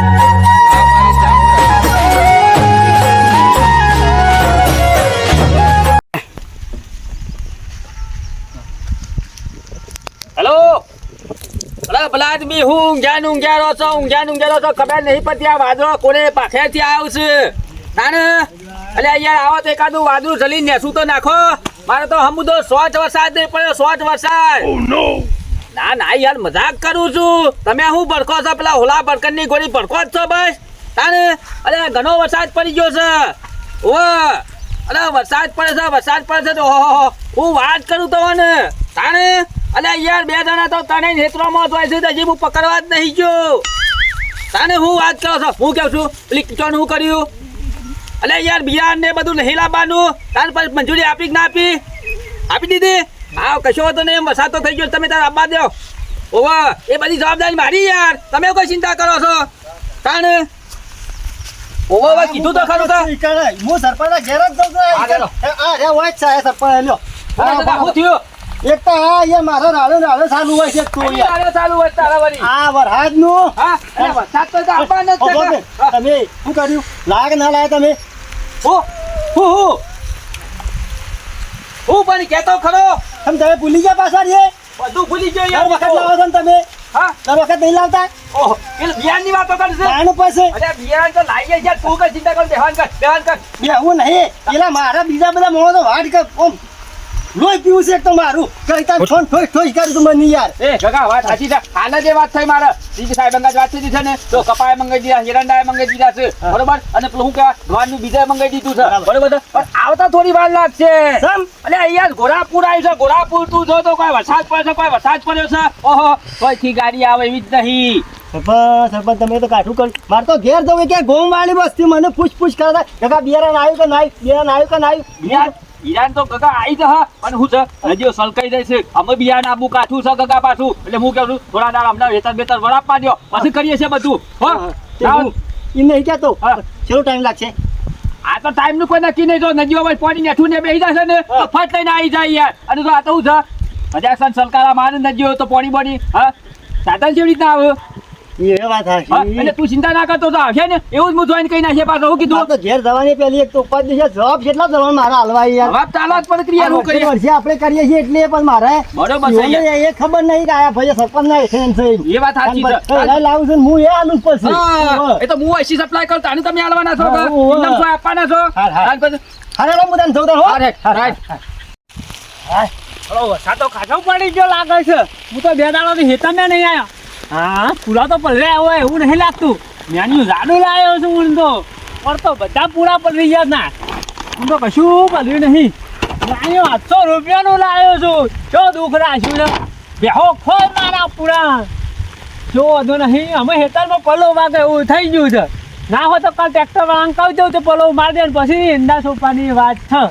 Hello. અરે ભલા હું ઊંઘ્યા ઊંઘ્યા છો ઊંઘ્યા ઊંઘ્યા છો. ખબર નહીં પડતી વાદળો કોને પાછળથી આવ્યું છે. યાર આવો તો એકાદું વાદળું જલી નેસું તો નાખો. મારે તો હમુદો સોચ વરસાદ નહીં પડ્યો સોચ વરસાદ. ના ના, યાર, મજાક કરું છું. તમે શું ભડકો છો? પેલા હોલા ભડકનની ગોળી ભડકો જ છો બસ. તાને અરે ઘણો વરસાદ પડી ગયો છે. ઓ, અરે, વરસાદ પડે છે, વરસાદ પડે છે. તો ઓહો, હું વાત કરું તો ને તાણે? અરે, યાર, બે જણા તો તને નેત્રોમાં જ હોય છે, હજી હું પકડવા જ નહીં ગયો. તાને હું વાત કરો છો? હું કહું છું? પેલી કિચન હું કર્યું? અલે યાર બિયાર ને બધું નહીં લાવવાનું તાર પર મંજૂરી આપી ના આપી? આપી દીધી? હા કશો હતો નહીં વસાતો થઈ ગયો તમે તાર આપવા દો ઓવો એ બધી જવાબદારી મારી યાર તમે કોઈ ચિંતા કરો છો કાણ ઓવો વા કીધું તો ખરું તો હું સરપંચ ઘેર જ. હા, ચાલો. આ રે હોય છે સરપંચ લ્યો. થયું એક તો આ યાર મારો રાડો રાડો ચાલુ હોય છે તું યાર ચાલુ હોય તારા વળી. આ વરસાદનું હા અરે વરસાદ તો આપવાનો જ છે. હા. તમે શું કર્યું લાગ ના લાય તમે હું હું હું હું પણ કેતો ખરો. તમે તમે ભૂલી ગયા પાછા રે. બધું ભૂલી ગયો યાર વખત લાવો છો તમે. હા? દર વખત નહીં લાવતા? ઓહો પેલું બિયારની વાતો કરશે આનું પાસે અરે બિયાન તો લાવીએ યાર. તું કઈ ચિંતા કર બેહાન કર બેહાન કર. બેહવું નહીં. પેલા મારા બીજા બધા મોણો તો વાડ કે ઓમ. લોહી પીવું છે તો મારું. ઠોન ઠોઈ ઠોઈ કરું તું મને યાર. એ ગગા વાત સાચી છે. હાલ જે વાત થઈ મારે. દીદી સાહેબ અંગાજ વાત થઈ છે ને તો કપાએ મંગાઈ દીધા હિરંડાએ મંગાઈ દીધા છે. બરોબર? અને પેલું હું કહેવાય? ભગવાનનું બીજાએ મંગાઈ દીધું છે. બરોબર. પણ આવતા થોડી વાર લાગશે. સમ અને અહીંયા ગોરાપુર આવ્યું છે. ગોરાપુર તું જો તો કોઈ વરસાદ પડે છે કોઈ વરસાદ પડ્યો છે? ઓહો કોઈથી ગાડી આવે એવી જ નહીં. સરપંચ સરપંચ તમે તો કાઠું કર. મારે તો ઘેર જવું ક્યાં ગોમ વાળી બસ્તી મને પૂછ પૂછ કરતા કાકા બિયારણ આવ્યું કે ના બિયારણ આવ્યું કે નાઈ ઈરાન ઈરાન તો ગગા આવી જ હા. અને હું છે હજી સલકાઈ જાય છે. અમે બિયાન આબુ કાઠું છે ગગા પાછું. એટલે હું કેવું છું થોડા દાડા હમણાં વેતર બેતર વરાપવા દો પછી કરીએ છે બધું. હો. એ નહીં કહેતો. હા. ટાઈમ લાગશે. આ તો ટાઈમનું કોઈ નક્કી નહીં. જો નદીઓ માં પાણી નેઠું ને બેસી જશે ને તો ફટ લઈને આવી જાય યાર. અને તો આ તો હું છે હજાર સલકારા મારે નદીઓ તો પાણી પાણી હા. સાધન જેવી રીતના આવે? એ વાત હા? એટલે તું ચિંતા ના કરતો તો આવશે ને? એવું જ હું જોઈન કહી નાખીએ પાછો હું કીધું તો ઘેર જવાની પેલી એક તો ઉપર દિવસે જવાબ કેટલા જવાનું મારા હલવા યાર. વાત ચાલો પણ ક્રિયા હું કરીએ? વર્ષે આપણે કરીએ છીએ એટલે પણ મારે બરોબર છે એ ખબર નહીં કે આયા ભાઈ સરપંચ ના એક્સિડન્ટ થઈ એ વાત સાચી છે. લાવું છું હું એ આલું પછી. એ તો હું એસી સપ્લાય કરતો અને તમે આલવાના છો? ઇનામ શું આપવાના છો. હારે લો, હું તને જઉં તાર, હો. Right right. હા. હલો સાતો તો ખાસો પડી ગયો લાગે છે. હું તો બે દાડોથી હેતમે નહીં આવ્યો હા, પૂરા તો પલળ્યા હોય, એવું નહીં લાગતું. મેન્યુ જાડું લાવ્યો છું હું તો. પણ તો બધા પૂરા પલળી ગયા ના. હું તો કશું પલળ્યું નહીં. લાવ્યો આઠસો રૂપિયાનું લાવ્યો છું. જો દુઃખ રાખ્યું છે. બેહો ખોલ મારા પૂરા. જો વધુ નહીં, અમે હેતરમાં પલો વાગે એવું થઈ ગયું છે. ના હોય તો કાલ ટ્રેક્ટર વાળાને કહી દઉં તો પલો મારી દે પછી એંડા ચોપ્પાની વાત છે.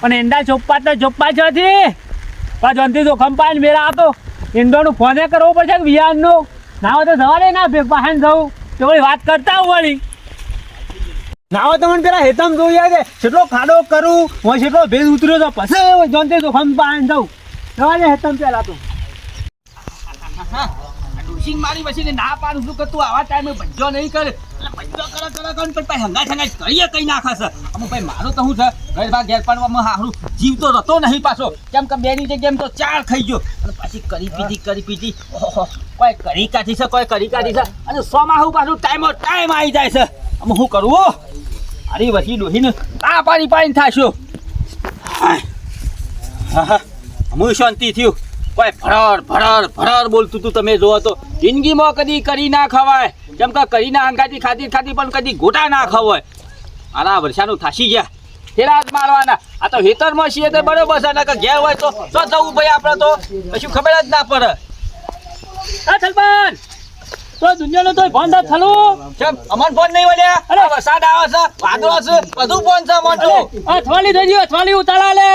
પણ એંડા ચોપ્પા તો ચોપ્પા છે થી પાછો અંતિ તો ખંપાઈને મેરા હતો ઈંડોનું ફોને કરવો પડશે કે વિયાનનું ના હોય તો દે ના ભેગ પાસે જવું તો વળી વાત કરતા હું વળી. ના હોય તો મને પેલા હેતમ જોઈ આવે કેટલો ખાડો કરું હું કેટલો ભેજ ઉતર્યો તો પછી જોનતે જોખમ ખંપાઈને જવું દે હેતમ પેલા તો. આ મારી પછી ના પાડું શું કરતું આવા ટાઈમે ભજ્જો નહીં કરે. એટલે ભજ્જો કરે કરે કરે ને પછી ભાઈ હંગાઈ હંગાઈ કરીએ કઈ નાખે છે અમુક ભાઈ મારું તો શું છે ઘર ઘેર પાડવામાં હારું જીવ તો રહેતો નહીં પાછો. કેમ કે બેની જગ્યાએ તો ચાર ખાઈ ગયો. અને પછી કરી પીધી કરી પીધી. કોઈ કરી કાઢી છે કોઈ કરી કાઢી છે. અને સોમાહુ પાછું ટાઈમો ટાઈમ આવી જાય છે. અમે શું કરવું અરે વસી ડોહીને આ પાણી પાણી થાશું. હું શાંતિ થયું. કોઈ ભરડ ભરર ભરર બોલતું તું તમે જોવો તો. જિંદગીમાં કદી કરી ના ખવાય. જેમ કે કરીના અંગાતી ખાતી ખાતી પણ કદી ગોટા ના ખવાય આના વર્ષાનું થાસી ગયા. ફેરા જ મારવાના. આ તો હેતરમાં છીએ તો બરોબર છે કે ઘેર હોય તો તો જવું ભાઈ આપણે તો. કશું ખબર જ ના પડે. આ સલમાન તો દુનિયાનો તો ફોન થાય થલો. કેમ? અમન ફોન નહીં વળ્યા? અરે! વરસાદ આવે છે વાદળો છે બધું ફોન છે મોટું અથવાલી થઈ ગયું અથવાલી ઉતારા લે.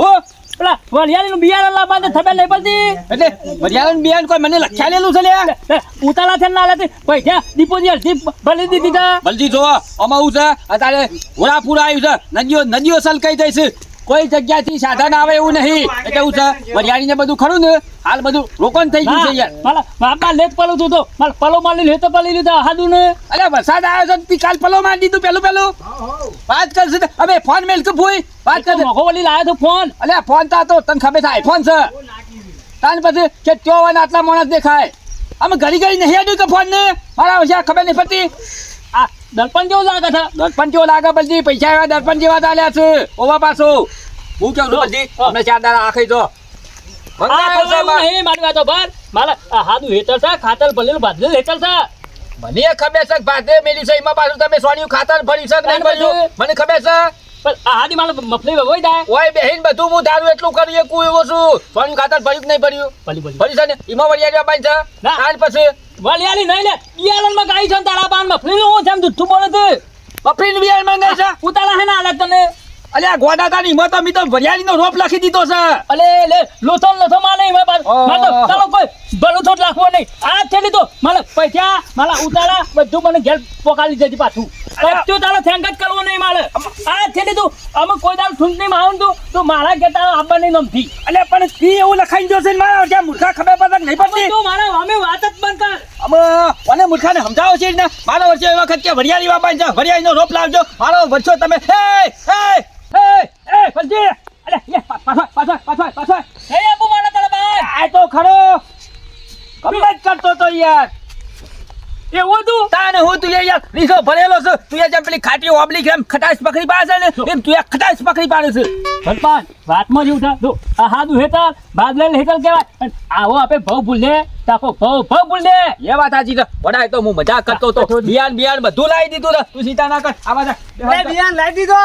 હો પેલા વલિયાળીનું બિયારણ લાવવા તો ખબર નહીં પડતી. એટલે વરિયાળન બિયાન કોઈ મને લખ્યા લેલું છે લ્યા? ઉતારા છે ના લેતી પૈસા દીધી તા ભલતી જો અમાવું છે. અત્યારે ઘોડાપુર આવ્યું છે. નદીઓ નદીઓ સલકાઈ જાય છે. કોઈ જગ્યાથી સાધન આવે એવું નહીં. એટલે હું વરિયાળી ને બધું ખરું ને હાલ બધું રોકન થઈ ગયું છે યાર. બાપા લેત પલો તું તો. મારા પલો મારી લેતો પલી લીધા હાદુ ને. અરે વરસાદ આવ્યો છે તી કાલ પલો મારી દીધું પેલું પેલું. વાત કરશે અમે હવે ફોન મેલ કે ભૂઈ. વાત કરશે મોઘો વળી લાયો તો ફોન. અલે ફોન તો તો તને ખબર થાય ફોન છે. તાન પછી કે ત્યો હોય ને આટલા માણસ દેખાય. અમે ઘડી ઘડી નહીં આડ્યું કે ફોન ને મારા ખબર નહીં પડતી. આ દર્પણ જેવું લાગે છે? દર્પણ જેવું લાગે? બલજી પૈસા આવ્યા દર્પણ જેવા ચાલ્યા છે. ઓવા પાછો. હું કેવું છું અમે અમને ચાર દાડા આખી. નહીં મારી વાતો પર. મારા હાદું હેતર છે ખાતર ભલે ભાજલેલું હેતર છે. મને ખબર છે ભાતે છે એમાં પાછું તમે સોનિયું ખાતર ભરી છે નહીં. મને ખબર છે. પણ આ હાદી મારે મફલી વગોઈ જાય. ઓય બેહીન બધું હું તારું એટલું કરીએ શકું એવો છું. ફોન ખાતર ભર્યું કે નહીં ભર્યું? ભલી ભલી. ભરી છે ને? એમાં વળિયા બાઈ છે? ના. આજ પછી. વળિયાલી નહીં લે બિયારણ ગાઈ છે ને તારા પાન મફલી નું હું જેમ દુઠ્ઠું બોલે છે. બિયારણમાં ગાઈ છે? ઉતારા હે ના આલે તને. અલે આ ગોડા કાની હિંમત અમે તો વરિયાળીનો રોપ લખી દીધો છે. અલે લે લોથો ને લોથો માં નહીં. ઓહો. મારે તો ચાલો કોઈ ભલું લખવો નહીં. આ છે લીધો મારે પૈસા મારા ઉતારા બધું મને ઘેર પોકાલી જતી પાછું. કચ્યું તારો થેન્ક જ કરવો નહીં મારે. આ છે લીધું અમે કોઈ દાળ ઠૂંકની નહીં આવું તું તો મારા ઘેર તારો આપવા નહીં નમથી અલે પણ તી એવું લખાઈ જશે છે ને મારા જ્યાં મૂર્ખા ખબર પડે નહીં પડતી? તું મારા અમે વાત જ બંધ કર. અમે અને મૂર્ખાને સમજાવો છે ને મારો વર્ષે એ વખત કે વરિયાળી વાપા છે વરિયાળીનો રોપ લાવજો. મારો વર્ષો તમે હે હે ફલજી અલે લે પાછો પાછો પાછો પાછો નહીં આપું મારા તારા ભાઈ આ તો ખરો કમ્પ્લેટ કરતો તો યાર. એવું તું તાને હું તું યાર રીસો ભરેલો છે. તું યાર જેમ પેલી ખાટી ઓબલી એમ ખટાશ પકડી પાડે ને એમ તું યાર ખટાશ પકડી પાડે છે. સરપંચ વાતમાં જ ઉઠા જો આ હાદુ હેતલ બાદલેલ હેતલ કહેવાય. આવો આપે ભવ ભૂલે તાકો ભવ ભવ ભૂલે એ વાત સાચી છે. વડાય તો હું મજાક કરતો તો બિયાન બિયાન બધું લાવી દીધું ને તું સીતા ના કર. આવા જા બિયાન લાવી દીધો.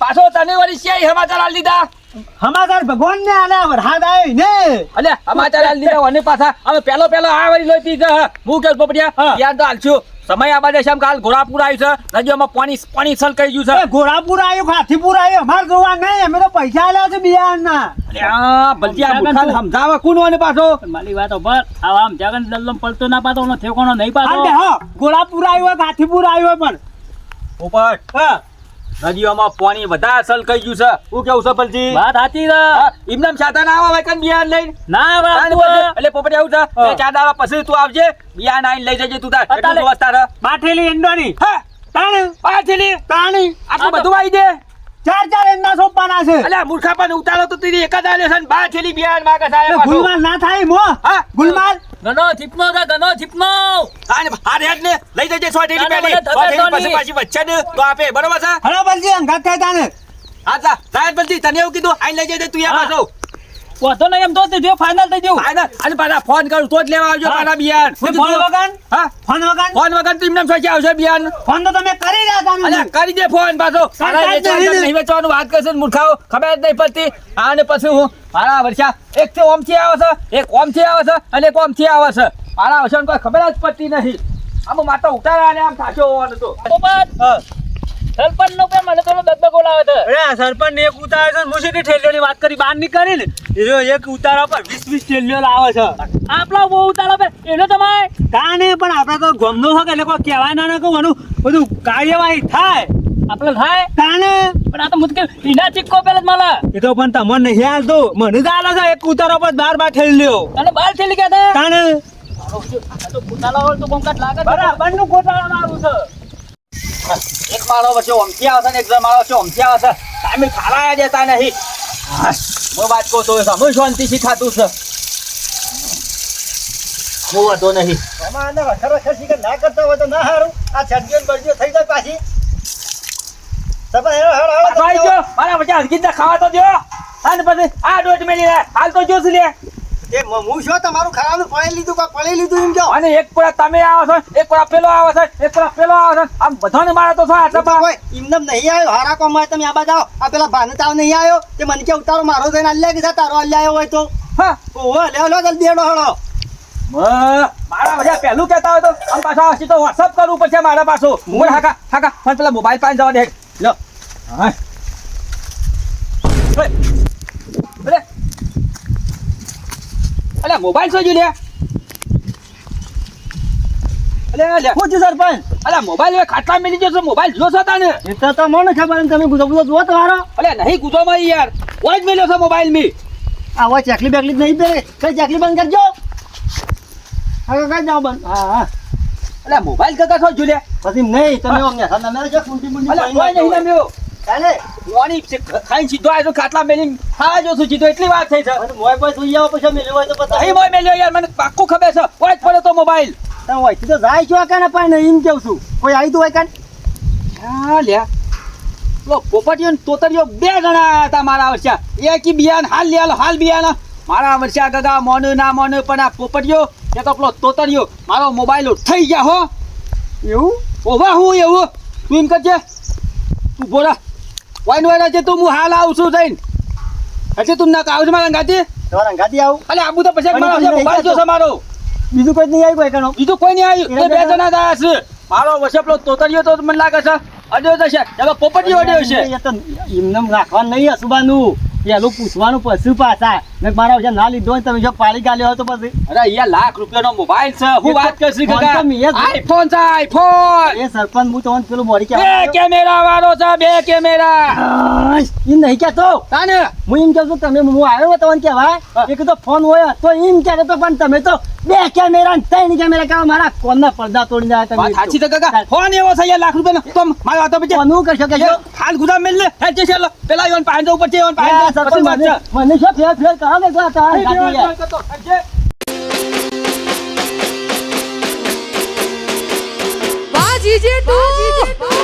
પાછો તને વળી શ્યાય સમાચાર આલી દીધા? સમાચાર ભગવાન ને આલ્યા વરહાદ આવ્યો ને. અલે હમાચાર આલ દીધા અને પાછા. અમે પેલો પેલો આ વળી લોહી પી ગયા હું. કે પોપડિયા. યાર તો હાલશું સમય આ બાજુ શામ કાલ ઘોડાપુર આવ્યું છે. નદીઓમાં પાણી પાણી છલકાઈ ગયું છે. એ ઘોડાપુર આવ્યો ખાથીપુર આવ્યું અમાર જોવા નહીં અમે તો પૈસા આલ્યા છે બિયાન ના ભલતી સમજાવે કોણ અને પાછો? મારી વાત પર આમ જગન દલ્લમ પલતો ના પાતો ઓનો ઠેકોણો નહીં હો ઘોડાપુર આવ્યો ખાથીપુર આવ્યો પણ. પોપટ હા. નદીઓમાં પાણી વધારે કઈ ગયું છે. હું કેવું છે પલજી વાત સાચી છે. ઇમનામ છાતા ના આવે કન બિયાન લઈને? ના એટલે પોપટ આવું છે. બે ચાર દાડા પછી તું આવજે બિયાન આઈને લઈ જજે તું તાર. એટલું જોસ્તા બાઠેલી એંડોની હા. તાણ. પાછલી તાણી. આટલું બધું આવી દે ચાર ચાર એમના સોંપવાના છે. અલ્યા મૂર્ખા પણ ઉતારો તો તીરી એકાદ જ આલે છે ને બાર છેલ્લી બિયાન માગે પાછો. ગુલમાલ ના થાય મો હા? ગુલમાલ. ગનો થીપનો છે ગનો થીપનો આને હારે હેડ ને લઈ જજે સો ટેલી પેલી. પછી પાછી વચ્ચે ને તો આપે બરોબર છે? હલો બલજી અંગાત થાય તાને. હા જા. સાહેબ બલજી તને એવું કીધું આઈ લઈ જજે તું યા. પાછો. વાંધો નહીં એમ તો જો ફાઇનલ થઈ જવું ફાયદા અને પાછા ફોન કરું તો જ લેવા આવજો. પાછા બિયાન ફોન વગર? હા? ફોન વગર? ફોન વગર તું એમને સોચી આવશે બિયાન ફોન તો તમે કરી રહ્યા અલ્યા કરી દે ફોન પાછો. નહીં. વેચવાનું વાત કરશે મૂર્ખાઓ. ખબર જ નહીં પડતી. અને પછી હું? મારા વર્ષા એક તો ઓમથી આવે છે એક ઓમથી આવે છે અને એક ઓમથી આવે છે. મારા વર્ષાને કોઈ ખબર જ પડતી નહીં આમ માતા ઉતારા અને આમ થાક્યો હોવાનો તો. સરપંચ નો મને થોડો દગદગો લાવે છે. અરે સરપંચ ને એક ઉતારે છે હું સીધી ઠેલીઓની વાત કરી બહાર નીકળી ને એ જો એક ઉતારા પર વીસ વીસ ઠેલીઓ લાવે છે. આપણા બહુ ઉતારા પર. એનો તમારે કાને પણ આપણે તો ગમનો છે કે એટલે કોઈ કહેવાય ના ના કહું એનું બધું કાર્યવાહી થાય. આપણે થાય કાને પણ આ તો મુશ્કેલ ઈના ચિક્કો પેલા જ માલા એ તો પણ તમને નહીં હાલતો. મને તો હાલે છે એક ઉતારો પર બાર બાર ઠેલી લ્યો અને બાર ઠેલી કે થાય કાને તો કુતાલા હોય તો લાગે. બરાબરનું ગોટાળા મારું છે. એક માળો વચ્ચે ઓમથી આવશે ને એક માળો વચ્ચે ઓમથી આવશે ટાઈમે ખાવા દેતા નહીં. હું વાત કહું તો સમય શાંતિથી ખાતું છે. હું વધો નહીં. આમાં વખરો ખસી કે ના કરતા હોય તો ના હારું. આ છટકીઓ બળજીઓ થઈ જાય પાછી. તમે હેડો હેડો હેડો. ભાઈ જો મારા વચ્ચે હરકીને ખાવા તો દો અને પછી આ ડોટ મેલી હાલ તો જોશ લે. એ હું શું તમારું ખાવાનું પડી લીધું કા પડી લીધું એમ કહો? અને એક પૂરા તમે આવો છો એક પૂરા પેલો આવે છે એક પૂરા પેલો આવે છે. આમ બધાને મારા તો છો આટલા કોઈ એમનેમ નહીં આવ્યો હારા કોમ તમે આ આવો. આ પેલા ભાનુ તાવ નહીં આવ્યો તે મને કે ઉતારો મારો થઈને અલ્યા કીધા તારો અલ્યા આવ્યો હોય તો. હા. ઓહો લે લો જલ્દી હેડો મારા બધા પહેલું કહેતા હોય તો આમ પાછા તો વોટ્સઅપ કરવું પડશે મારા પાછું. હું? હાકા હાકા પણ પેલા મોબાઈલ પાસે જવા દે. લો હા ઓય. અરે અલે મોબાઈલ શું લે? અલે લે લે હું સરપંચ? અલ્યા મોબાઈલ હવે ખાટલા મેલી જશો મોબાઈલ જો છો તાને? એ તો તમને ખબર તમે ગુજો ગુજો જુઓ તમારો. અલે નહીં ગુજોમાં યાર. ઓય જ મેલ્યો છે મોબાઈલ મી. આવા ચકલી બેકલી નહીં પહેરે. કઈ ચકલી બંધ કરજો. હા કઈ જાઓ બંધ. હા હા. અલ્યા મોબાઈલ કકા છો જુલ્યા પછી નહીં તમે અમને હા મેરે જો કુંટી મુંડી અલે કોઈ નહીં નમ્યો. ચાલે જોવાની ખાઈ સીધો આવ્યો ખાટલા મેલીને હા જો છું સીધો એટલી વાત થઈ છે. અને મોય કોઈ સુઈ આવો પછી મેલ્યો હોય તો નહીં પછી મોય મેલ્યો યાર મને પાક્કું ખબર છે ઓય જ પડ્યો તો મોબાઈલ. તમે હોય તો જાય છો કાને ને એમ કેવું છું. કોઈ આવી તો હોય કાને હા લ્યા. પેલો પોપટીયો ને તોતરીયો બે જણા હતા મારા વર્ષા. એકી બિયાન હાલ લ્યા હાલ બિયાન મારા વર્ષા ગગા મોન ના મોન પણ આ પોપટીઓ એ તો પેલો તોતરીયો મારો મોબાઈલ થઈ ગયા હો. એવું? ઓવા હું એવું? તું એમ કરજે. તું બોલા વાઈન વાઈન છે તું હું હાલ આવું છું જઈને. એટલે તું ના કાવજ મારા ગાતી તમારા ગાતી આવું? અલે આબુ તો પછી મારો મોબાઈલ. જોશે મારો. બીજું કોઈ નહીં આવી કોઈ કણો બીજું કોઈ નહીં આવ્યું. એ બે જણા જ છે. મારો વસેપલો તોતરિયો તો મને લાગે છે. અડ્યો જશે હવે પોપટી અડ્યો છે. એ તો એમને રાખવાનું નહીં અસુબાનું પેલું પૂછવાનું પછી પાછા. ને મારા વચ્ચે ના લીધો હોય તમે જો પાડી ગાલ્યો હોય તો પછી. અરે યાર લાખ રૂપિયાનો મોબાઈલ છે. હું તો વાત કરશી ફોન કાકા. તો આઈફોન છે આઈફોન એ સરપંચ હું તમને પેલું મોડી બે કહેવાય કેમેરા વાળો છે બે કેમેરા. એ નહીં કહેતો. તાને. હું એમ કહું છું તમે હું આવ્યો તમને હા. એક તો ફોન હોય તો એમ કહેતો તો પણ તમે તો બે કેમેરા ને ત્રણ કેમેરા કાઢો મારા કોણના પડદા તોડી જાય તમે. સાચી છે કાકા? ફોન એવો છે યાર લાખ રૂપિયાનો. તો મારી વાતો પછી કોનું કરશો કે હાલ ગુદા મેલ લે. હે પેલા યોન પાંચ ઉપર છે યોન પાંચ મને શું ફેર ફેર તો આ તમારી